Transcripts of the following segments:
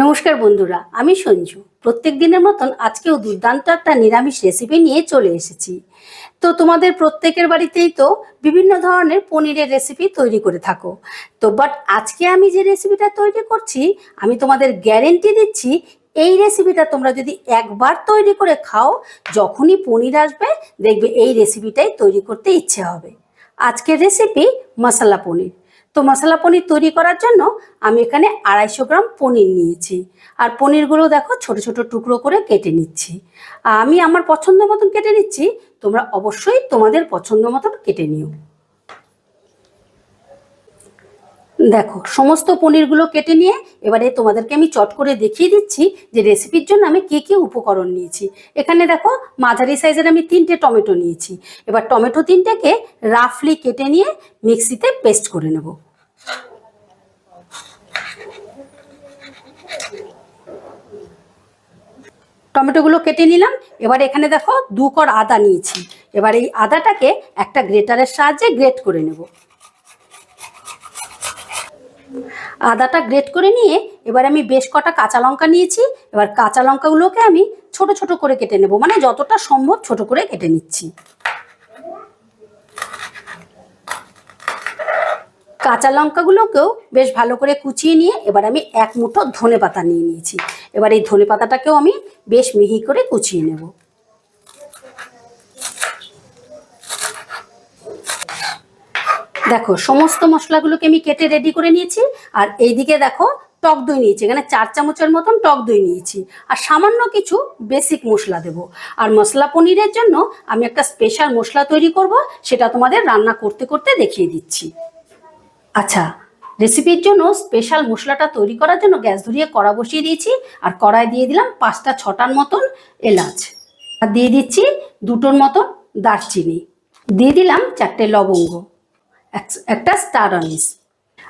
নমস্কার বন্ধুরা, আমি সঞ্জু। প্রত্যেক দিনের মতন আজকেও দুর্দান্ত একটা নিরামিষ রেসিপি নিয়ে চলে এসেছি। তো তোমাদের প্রত্যেকের বাড়িতেই তো বিভিন্ন ধরনের পনিরের রেসিপি তৈরি করে থাকো। তো বাট আজকে আমি যে রেসিপিটা তৈরি করছি, আমি তোমাদের গ্যারেন্টি দিচ্ছি, এই রেসিপিটা তোমরা যদি একবার তৈরি করে খাও, যখনই পনির আসবে, দেখবে এই রেসিপিটাই তৈরি করতে ইচ্ছে হবে। আজকের রেসিপি মশলা পনির। তো মশলা পনির তৈরি করার জন্য আমি এখানে আড়াইশো গ্রাম পনির নিয়েছি। আর পনিরগুলো দেখো ছোট ছোট টুকরো করে কেটে নিচ্ছি। আমি আমার পছন্দ মতন কেটে নিচ্ছি, তোমরা অবশ্যই তোমাদের পছন্দ মতন কেটে নিও। দেখো, সমস্ত পনিরগুলো কেটে নিয়ে এবারে তোমাদেরকে আমি চট করে দেখিয়ে দিচ্ছি যে রেসিপির জন্য আমি কী কী উপকরণ নিয়েছি। এখানে দেখো, মাঝারি সাইজের আমি তিনটে টমেটো নিয়েছি। এবার টমেটো তিনটেকে রাফলি কেটে নিয়ে মিক্সিতে পেস্ট করে নেব। টমেটোগুলো কেটে নিলাম। এবার এখানে দেখো, দু কর আদা নিয়েছি। এবার এই আদাটাকে একটা গ্রেটারের সাহায্যে গ্রেট করে নেব। আদাটা গ্রেট করে নিয়ে এবার আমি বেশ কটা কাঁচা লঙ্কা নিয়েছি। এবার কাঁচা লঙ্কাগুলোকে আমি ছোট ছোট করে কেটে নেব। মানে যতটা সম্ভব ছোট করে কেটে নিচ্ছি। কাঁচা লঙ্কাগুলোকেও বেশ ভালো করে কুচিয়ে নিয়ে এবার আমি এক মুঠো ধনে পাতা নিয়ে নিয়েছি। এবার এই ধনে পাতাটাকেও আমি বেশ মিহি করে কুচিয়ে নেব। দেখো, সমস্ত মশলাগুলোকে আমি কেটে রেডি করে নিয়েছি, আর এইদিকে দেখো, টক দই নিয়েছি, এখানে চার চামচের মতন টক দই নিয়েছি। আর সামান্য কিছু বেসিক মশলা দেব। আর মশলা পনিরের জন্য আমি একটা স্পেশাল মশলা তৈরি করব, সেটা তোমাদের রান্না করতে করতে দেখিয়ে দিচ্ছি। আচ্ছা রেসিপির জন্য স্পেশাল মশলাটা তৈরি করার জন্য গ্যাস ধরিয়ে কড়া বসিয়ে দিয়েছি, আর কড়ায় দিয়ে দিলাম পাঁচটা ছটার মতন এলাচ। আর দিয়ে দিচ্ছি দুটোর মতন দারচিনি। দিয়ে দিলাম চারটে লবঙ্গ। একটা স্টার আনিস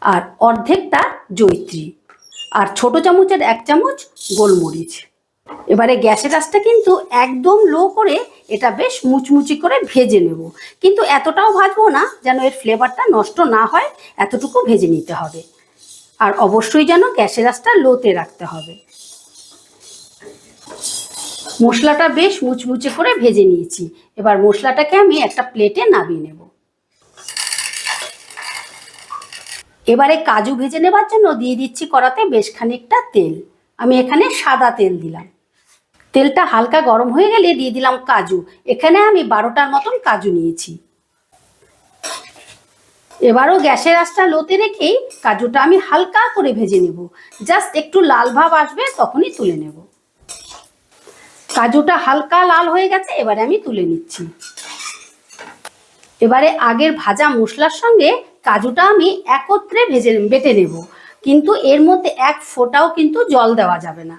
আর অর্ধেকটা জৈত্রী আর ছোট চামচের এক চামচ গোলমরিচ। এবারে গ্যাসের আঁচটা কিন্তু একদম লো করে এটা বেশ মুচমুচি করে ভেজে নেব। কিন্তু এতটাও ভাজবো না যেন এর ফ্লেভারটা নষ্ট না হয়, এতটুকু ভেজে নিতে হবে। আর অবশ্যই যেন গ্যাসের আঁচটা লোতে রাখতে হবে। মশলাটা বেশ মুচমুচে করে ভেজে নিয়েছি। এবার মশলাটাকে আমি একটা প্লেটে নামিয়ে নেব। এবারে কাজু ভেজে নেবার জন্য দিয়ে দিচ্ছি কড়াতে বেশ খানিকটা তেল। আমি এখানে সাদা তেল দিলাম। তেলটা হালকা গরম হয়ে গেলে দিয়ে দিলাম কাজু। এখানে আমি বারোটার মতন কাজু নিয়েছি। এবারও গ্যাসের আঁচটা লোতে রেখেই কাজুটা আমি হালকা করে ভেজে নেব। জাস্ট একটু লাল ভাব আসবে তখনই তুলে নেব। কাজুটা হালকা লাল হয়ে গেছে, এবারে আমি তুলে নিচ্ছি। এবারে আগের ভাজা মশলার সঙ্গে কাজুটা আমি একত্রে ভেজে বেটে নেব। কিন্তু এর মধ্যে এক ফোঁটাও কিন্তু জল দেওয়া যাবে না।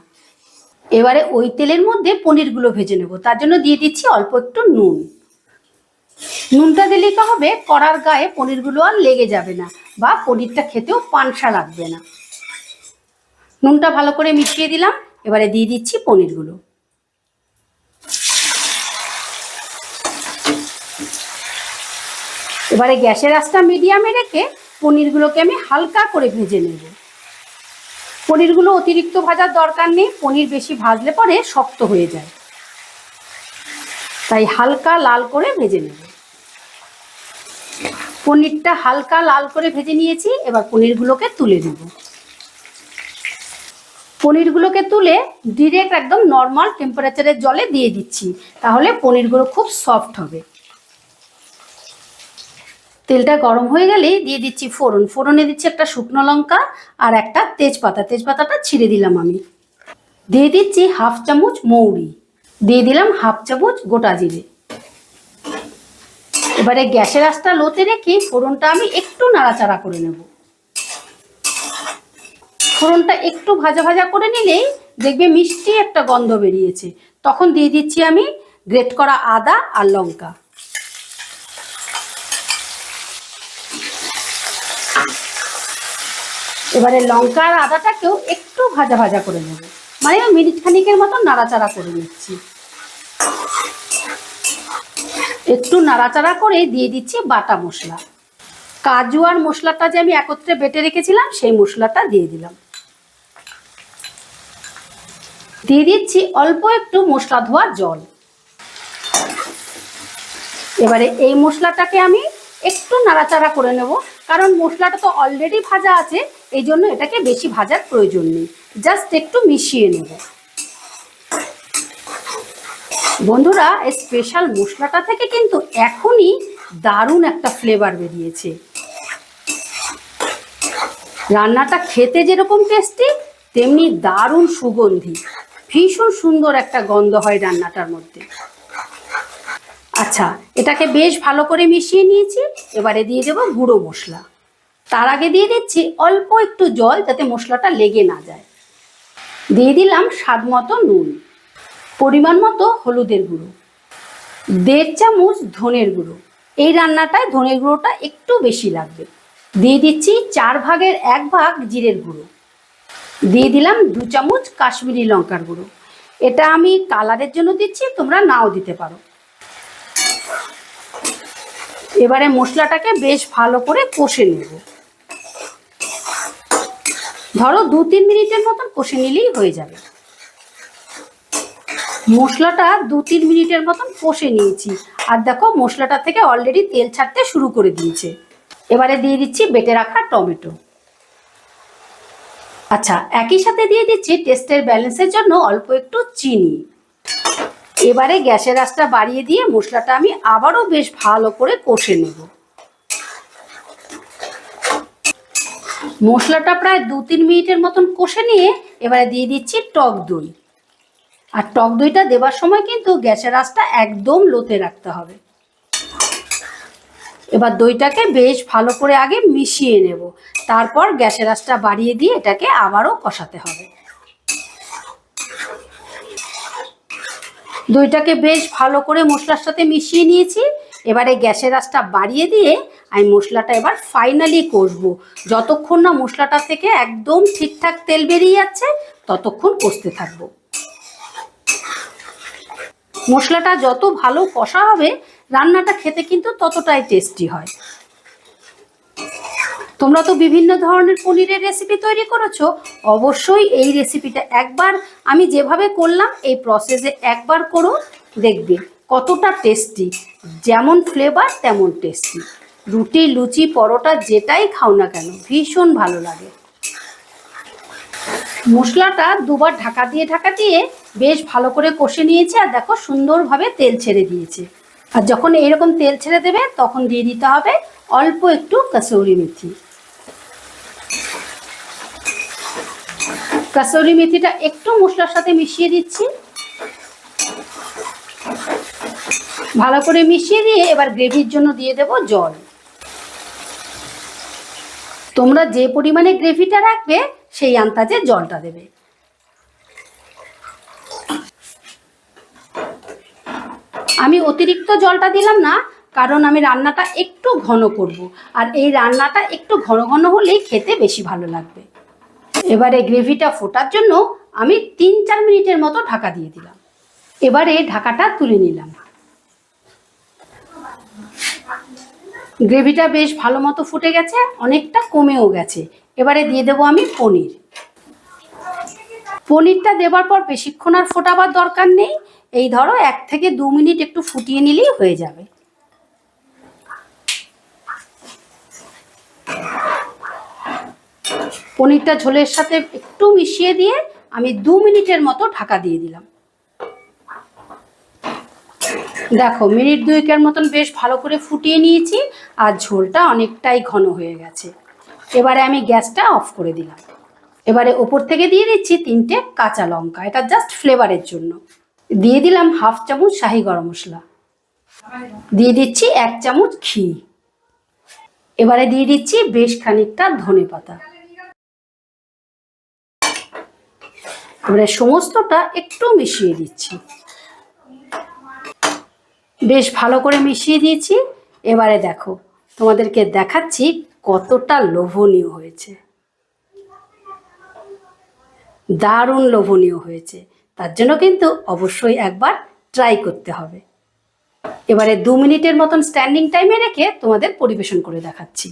এবারে ওই তেলের মধ্যে পনিরগুলো ভেজে নেব। তার জন্য দিয়ে দিচ্ছি অল্প একটু নুন। নুনটা দিলেই তো হবে? কড়ার গায়ে পনিরগুলো আর লেগে যাবে না বা পনিরটা খেতেও পানসা লাগবে না। নুনটা ভালো করে মিশিয়ে দিলাম। এবারে দিয়ে দিচ্ছি পনিরগুলো। এবারে গ্যাসের আঁচটা মিডিয়ামে রেখে পনিরগুলোকে আমি হালকা করে ভেজে নেব। পনিরগুলো অতিরিক্ত ভাজার দরকার নেই, পনির বেশি ভাজলে পরে শক্ত হয়ে যায়। তাই হালকা লাল করে ভেজে নেব। পনিরটা হালকা লাল করে ভেজে নিয়েছি, এবার পনিরগুলোকে তুলে নেব। পনিরগুলোকে তুলে ডিরেক্ট একদম নর্মাল টেম্পারেচারের জলে দিয়ে দিচ্ছি, তাহলে পনিরগুলো খুব সফট হবে। তেলটা গরম হয়ে গেলেই দিয়ে দিচ্ছি ফোড়ন। ফোড়নে দিচ্ছি একটা শুকনো লঙ্কা আর একটা তেজপাতা। তেজপাতাটা ছিঁড়ে দিলাম আমি। দিয়ে দিচ্ছি হাফ চামচ মৌরি। দিয়ে দিলাম হাফ চামচ গোটা জিরে। এবারে গ্যাসের আঁচটা লোতে রেখে ফোড়নটা আমি একটু নাড়াচাড়া করে নেব। ফোড়নটা একটু ভাজা ভাজা করে নিলেই দেখবে মিষ্টি একটা গন্ধ বেরিয়েছে। তখন দিয়ে দিচ্ছি আমি গ্রেট করা আদা আর লঙ্কা। এবারে লঙ্কা আর আদাটাকেও একটু ভাজা ভাজা করে নেব। মানে মিনিট খানিকের মতো নাড়াচাড়া করে নিচ্ছি। একটু নাড়াচাড়া করে দিয়ে দিচ্ছি বাটা মশলা। কাজু আর মশলাটা যে আমি একত্রে বেটে রেখেছিলাম, সেই মশলাটা দিয়ে দিলাম। দিয়ে দিচ্ছি অল্প একটু মশলা ধোয়া জল। এবারে এই মশলাটাকে আমি একটু নাড়াচাড়া করে নেব, কারণ মশলাটা তো অলরেডি ভাজা আছে। এই জন্য এটাকে বেশি ভাজার প্রয়োজন নেই। জাস্ট একটু মিশিয়ে নেব। বন্ধুরা, এই স্পেশাল মশলাটা থেকে কিন্তু এখনই দারুণ একটা ফ্লেভার বেরিয়েছে। রান্নাটা খেতে যেরকম টেস্টি তেমনি দারুণ সুগন্ধি। ভীষণ সুন্দর একটা গন্ধ হয় রান্নাটার মধ্যে। আচ্ছা এটাকে বেশ ভালো করে মিশিয়ে নিয়েছি। এবারে দিয়ে দেবো গুঁড়ো মশলা। তার আগে দিয়ে দিচ্ছি অল্প একটু জল যাতে মশলাটা লেগে না যায়। দিয়ে দিলাম স্বাদ মতো নুন, পরিমাণ মতো হলুদের গুঁড়ো, দেড় চামচ ধনের গুঁড়ো। এই রান্নাটায় ধনের গুঁড়োটা একটু বেশি লাগবে। দিয়ে দিচ্ছি চার ভাগের এক ভাগ জিরের গুঁড়ো। দিয়ে দিলাম দু চামচ কাশ্মীরি লঙ্কার গুঁড়ো। এটা আমি কালারের জন্য দিচ্ছি, তোমরা নাও দিতে পারো। এবারে মশলাটাকে বেশ ভালো করে কষে নেব। ধরো দু তিন মিনিটের মতন কষে নিলেই হয়ে যাবে। মশলাটা দু তিন মিনিটের মতন কষে নিয়েছি। আর দেখো মশলাটা থেকে অলরেডি তেল ছাড়তে শুরু করে দিয়েছে। এবারে দিয়ে দিচ্ছি বেটে রাখা টমেটো। আচ্ছা একই সাথে দিয়ে দিচ্ছি টেস্টের ব্যালেন্সের জন্য অল্প একটু চিনি। এবারে গ্যাসের আঁচটা বাড়িয়ে দিয়ে মশলাটা আমি আবারও বেশ ভালো করে কষে নেব। মশলাটা প্রায় দু তিন মিনিটের মতন কষে নিয়ে এবারে দিয়ে দিচ্ছি টক দই। আর টক দইটা দেবার সময় কিন্তু গ্যাসের আঁচটা একদম লোতে রাখতে হবে। এবার দইটাকে বেশ ভালো করে আগে মিশিয়ে নেব। তারপর গ্যাসের আঁচটা বাড়িয়ে দিয়ে এটাকে আবারও কষাতে হবে। দইটাকে বেশ ভালো করে মশলার সাথে মিশিয়ে নিয়েছি। এবারে গ্যাসের আঁচটা বাড়িয়ে দিয়ে আমি মশলাটা এবার ফাইনালি কষবো। যতক্ষণ না মশলাটা থেকে একদম ঠিকঠাক তেল বেরিয়ে যাচ্ছে, ততক্ষণ কষতে থাকব। মশলাটা যত ভালো কষা হবে, রান্নাটা খেতে কিন্তু ততটাই টেস্টি হয়। তোমরা তো বিভিন্ন ধরনের পনিরের রেসিপি তৈরি করেছ, অবশ্যই এই রেসিপিটা একবার আমি যেভাবে করলাম, এই প্রসেসে একবার করো, দেখবে। কতটা টেস্টি যেমন ফ্লেভার তেমন টেস্টি রুটি, লুচি, পরোটা, যেটাই খাও না কেন, ভীষণ ভালো লাগে। মশলাটা দুবার ঢাকা দিয়ে ঢাকা দিয়ে বেশ ভালো করে কষে নিয়েছে আর দেখো সুন্দরভাবে তেল ছেড়ে দিয়েছে। আর যখন এরকম তেল ছেড়ে দেবে, তখন দিয়ে দিতে হবে অল্প একটু কাসৌরি মেথি। কাসৌরি মেথিটা একটু মশলার সাথে মিশিয়ে দিচ্ছি। ভালো করে মিশিয়ে দিয়ে এবার গ্রেভির জন্য দিয়ে দেব জল। তোমরা যে পরিমাণে গ্রেভিটা রাখবে, সেই আন্দাজে জলটা দেবে। আমি অতিরিক্ত জলটা দিলাম না, কারণ আমি রান্নাটা একটু ঘন করব। আর এই রান্নাটা একটু ঘন ঘন হলেই খেতে বেশি ভালো লাগবে। এবারে গ্রেভিটা ফোটার জন্য আমি তিন চার মিনিটের মতো ঢাকা দিয়ে দিলাম। এবারে ঢাকাটা তুলে নিলাম। গ্রেভিটা বেশ ভালো মতো ফুটে গেছে, অনেকটা কমেও গেছে। এবারে দিয়ে দেবো আমি পনির। পনিরটা দেবার পর বেশিক্ষণ আর ফোটাবার দরকার নেই। এই ধরো এক থেকে দু মিনিট একটু ফুটিয়ে নিলেই হয়ে যাবে। পনিরটা ঝোলের সাথে একটু মিশিয়ে দিয়ে আমি দু মিনিটের মতো ঢাকা দিয়ে দিলাম। দেখো, মিনিট দুয়েকের মতন বেশ ভালো করে ফুটিয়ে নিয়েছি আর ঝোলটা অনেকটাই ঘন হয়ে গেছে। এবারে আমি গ্যাসটা অফ করে দিলাম। এবারে ওপর থেকে দিয়ে দিচ্ছি তিনটে কাঁচা লঙ্কা। এটা জাস্ট ফ্লেভারের জন্য। দিয়ে দিলাম হাফ চামচ শাহি গরম মশলা। দিয়ে দিচ্ছি এক চামচ ঘি। এবারে দিয়ে দিচ্ছি বেশ খানিকটা ধনে পাতা। এবারে সমস্তটা একটু মিশিয়ে দিচ্ছি। বেশ ভালো করে মিশিয়ে দিয়েছি। এবারে দেখো, তোমাদেরকে দেখাচ্ছি কতটা লোভনীয় হয়েছে। দারুণ লোভনীয় হয়েছে। তার জন্য কিন্তু অবশ্যই একবার ট্রাই করতে হবে। এবারে দু মিনিটের মতন স্ট্যান্ডিং টাইমে রেখে তোমাদের পরিবেশন করে দেখাচ্ছি।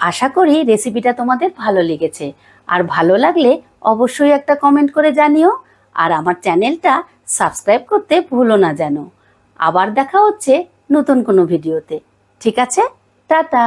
আশা করি রেসিপিটা তোমাদের ভালো লেগেছে। আর ভালো লাগলে অবশ্যই একটা কমেন্ট করে জানিও। আর আমার চ্যানেলটা সাবস্ক্রাইব করতে ভুলো না যেন। আবার দেখা হচ্ছে নতুন কোনো ভিডিওতে। ঠিক আছে? টাটা!